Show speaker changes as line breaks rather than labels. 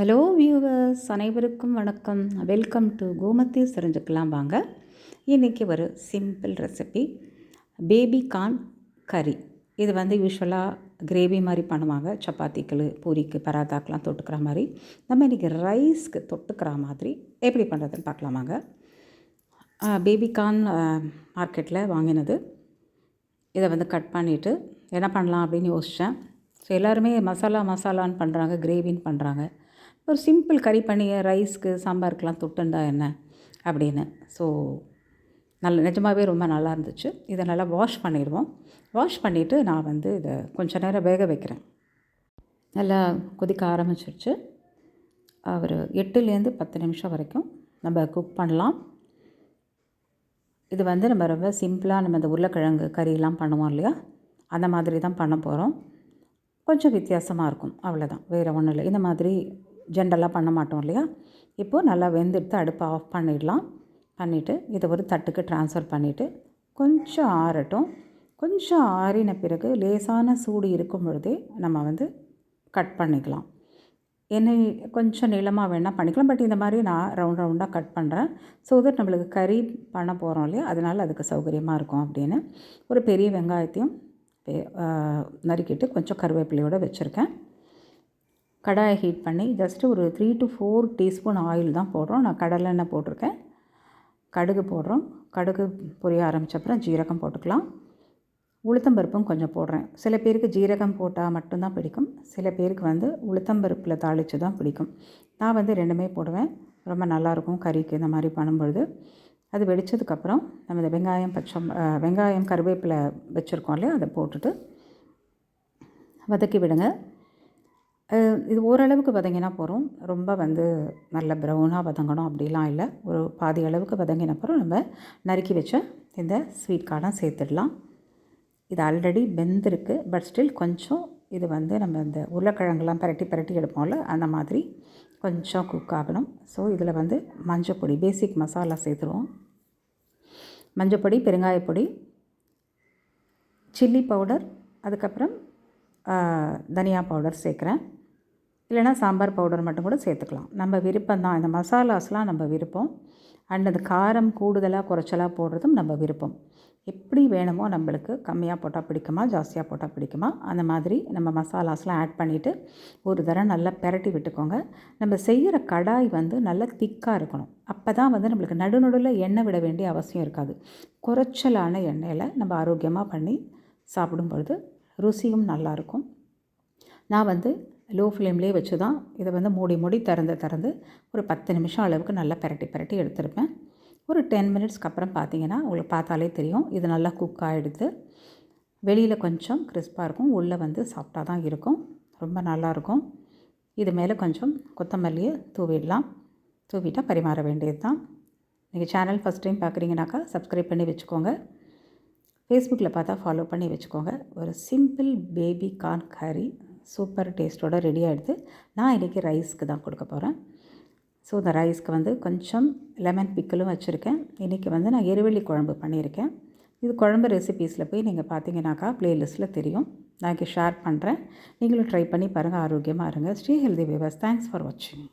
Hello viewers அனைவருக்கும் வணக்கம். Welcome to கோமத்தி தெரிஞ்சுக்கலாம் வாங்க. இன்றைக்கி ஒரு சிம்பிள் ரெசிபி பேபி கார்ன் கறி இது வந்து யூஸ்வலாக கிரேவி மாதிரி பண்ணுவாங்க. சப்பாத்திக்கு பூரிக்கு பராத்தாக்கெலாம் தொட்டுக்கிற மாதிரி. நம்ம இன்றைக்கி ரைஸ்க்கு தொட்டுக்கிற மாதிரி எப்படி பண்ணுறதுன்னு பார்க்கலாமாங்க பேபி கார்ன் மார்க்கெட்டில் வாங்கினது. இதை வந்து கட் பண்ணிவிட்டு என்ன பண்ணலாம் அப்படின்னு யோசித்தேன் ஸோ எல்லாருமே மசாலா மசாலான்னு பண்ணுறாங்க கிரேவின்னு பண்ணுறாங்க ஒரு சிம்பிள் கறி பண்ணிய ரைஸ்க்கு சாம்பாருக்கெலாம் தொட்டுண்டா என்ன? அப்படின்னு. ஸோ நல்ல நிஜமாகவே ரொம்ப நல்லா இருந்துச்சு. இதை நல்லா வாஷ் பண்ணிடுவோம். வாஷ் பண்ணிவிட்டு நான் வந்து இதை கொஞ்சம் நேரம் வேக வைக்கிறேன். நல்லா கொதிக்க ஆரம்பிச்சிருச்சு. ஒரு எட்டுலேருந்து பத்து நிமிஷம் வரைக்கும் நம்ம குக் பண்ணலாம். இது வந்து நம்ம ரொம்ப சிம்பிளாக நம்ம இந்த உருளைக்கிழங்கு கறியெல்லாம் பண்ணுவோம் இல்லையா? அந்த மாதிரி தான் பண்ண போகிறோம் கொஞ்சம் வித்தியாசமாக இருக்கும். அவ்வளோதான் வேறு ஒன்றும் இல்லை. இந்த மாதிரி ஜென்ரலாக பண்ண மாட்டோம் இல்லையா? இப்போது நல்லா வெந்தெடுத்து அடுப்பை ஆஃப் பண்ணிடலாம். பண்ணிவிட்டு இதை ஒரு தட்டுக்கு ட்ரான்ஸ்ஃபர் பண்ணிவிட்டு கொஞ்சம் ஆறட்டும். கொஞ்சம் ஆறின பிறகு லேசான சூடு இருக்கும் பொழுதே நம்ம வந்து கட் பண்ணிக்கலாம். எண்ணெய் கொஞ்சம் நீளமாக வேணால் பண்ணிக்கலாம். பட் இந்த மாதிரி நான் ரவுண்ட் ரவுண்டாக கட் பண்ணுறேன் ஸோ தட் நம்மளுக்கு கறி பண்ண போகிறோம் இல்லையா? அதனால் அதுக்கு சௌகரியமாக இருக்கும் அப்படின்னு. ஒரு பெரிய வெங்காயத்தையும் நறுக்கிட்டு கொஞ்சம் கருவேப்பிலையோடு வச்சுருக்கேன். கடாயை ஹீட் பண்ணி ஜஸ்ட்டு ஒரு three to four teaspoon oil தான் போடுறோம். நான் கடலெண்ணெய் போட்டிருக்கேன். கடுகு போடுறோம். கடுகு பொரிய ஆரம்பித்தப்பறம் ஜீரகம் போட்டுக்கலாம். உளுத்தம்பருப்பும் கொஞ்சம் போடுறேன். சில பேருக்கு ஜீரகம் போட்டால் மட்டும்தான் பிடிக்கும். சில பேருக்கு வந்து உளுத்தம்பருப்பில் தாளித்து தான் பிடிக்கும். நான் வந்து ரெண்டுமே போடுவேன். ரொம்ப நல்லாயிருக்கும் கறிக்கு இந்த மாதிரி பண்ணும்பொழுது. அது வெடித்ததுக்கப்புறம் நம்ம இந்த வெங்காயம் பச்சை வெங்காயம் கருவேப்பிலை வச்சுருக்கோம் இல்லையா? அதை போட்டுட்டு வதக்கி விடுங்க. இது ஓரளவுக்கு வதங்கினா போகிறோம் ரொம்ப வந்து நல்ல ப்ரௌனாக வதங்கணும் அப்படிலாம் இல்லை. ஒரு பாதி அளவுக்கு வதங்கின அப்புறம் நம்ம நறுக்கி வச்ச இந்த ஸ்வீட் கார்டாக சேர்த்துடலாம். இது ஆல்ரெடி வெந்திருக்கு பட் ஸ்டில் கொஞ்சம் இது வந்து நம்ம இந்த உருளைக்கிழங்குலாம் பரட்டி பரட்டி எடுப்போம்ல அந்த மாதிரி கொஞ்சம் குக் ஆகணும். ஸோ இதில் வந்து மஞ்சப்பொடி பேசிக் மசாலா சேர்த்துருவோம். மஞ்சப்பொடி பெருங்காயப்பொடி சில்லி பவுடர் அதுக்கப்புறம் தனியா பவுடர் சேர்க்குறேன். இல்லைனா சாம்பார் பவுடர் மட்டும் கூட சேர்த்துக்கலாம். நம்ம விருப்பம் தான். இந்த மசாலாஸ்லாம் நம்ம விருப்பம். அண்ட் அந்த காரம் கூடுதலாக குறைச்சலாக போடுறதும் நம்ம விருப்பம். எப்படி வேணுமோ நம்மளுக்கு. கம்மியாக போட்டால் பிடிக்குமா? ஜாஸ்தியாக போட்டால் பிடிக்குமா? அந்த மாதிரி நம்ம மசாலாஸ்லாம் ஆட் பண்ணிவிட்டு ஒரு தடவை நல்லா பெரட்டி விட்டுக்கோங்க. நம்ம செய்கிற கடாய் வந்து நல்லா திக்காக இருக்கணும். அப்போ தான் வந்து நம்மளுக்கு நடுநடுவில் எண்ணெய் விட வேண்டிய அவசியம் இருக்காது. குறைச்சலான எண்ணெயில் நம்ம ஆரோக்கியமாக பண்ணி சாப்பிடும் பொழுது ருசியும் நல்லாயிருக்கும் நான் வந்து லோ ஃப்ளேம்லேயே வச்சு தான் இதை வந்து மூடி மூடி திறந்து திறந்து ஒரு பத்து நிமிஷம் அளவுக்கு நல்லா பரட்டி பரட்டி எடுத்துருப்பேன். ஒரு டென் மினிட்ஸ்க்கு அப்புறம் பார்த்தீங்கன்னா உங்களுக்கு பார்த்தாலே தெரியும். இது நல்லா குக் ஆகிடுது வெளியில் கொஞ்சம் கிறிஸ்பாக இருக்கும். உள்ளே வந்து சாஃப்டாக தான் இருக்கும். ரொம்ப நல்லாயிருக்கும் இது மேலே கொஞ்சம் கொத்தமல்லியை தூவிடலாம். தூவிட்டால் பரிமாற வேண்டியது தான். நீங்கள் சேனல் ஃபஸ்ட் டைம் பார்க்குறீங்கனாக்கா சப்ஸ்கிரைப் பண்ணி வச்சுக்கோங்க. ஃபேஸ்புக்கில் பார்த்தா ஃபாலோ பண்ணி வச்சுக்கோங்க. ஒரு சிம்பிள் பேபி கார்ன் கறி சூப்பர் டேஸ்ட்டோட ரெடி ஆகிடுது நான் இன்றைக்கி ரைஸ்க்கு தான் கொடுக்க போகிறேன் ஸோ இந்த ரைஸ்க்கு வந்து கொஞ்சம் லெமன் பிக்கலும் வச்சுருக்கேன். இன்றைக்கி வந்து நான் எருவெள்ளி குழம்பு பண்ணியிருக்கேன். இது குழம்பு ரெசிபீஸில் போய் நீங்கள் பார்த்தீங்கன்னாக்கா ப்ளேலிஸ்ட்டில் தெரியும். நான் இங்கே ஷேர் பண்ணுறேன் நீங்களும் ட்ரை பண்ணி பாருங்கள் ஆரோக்கியமாக இருங்க. Sri healthy wavers. Thanks for வாட்சிங்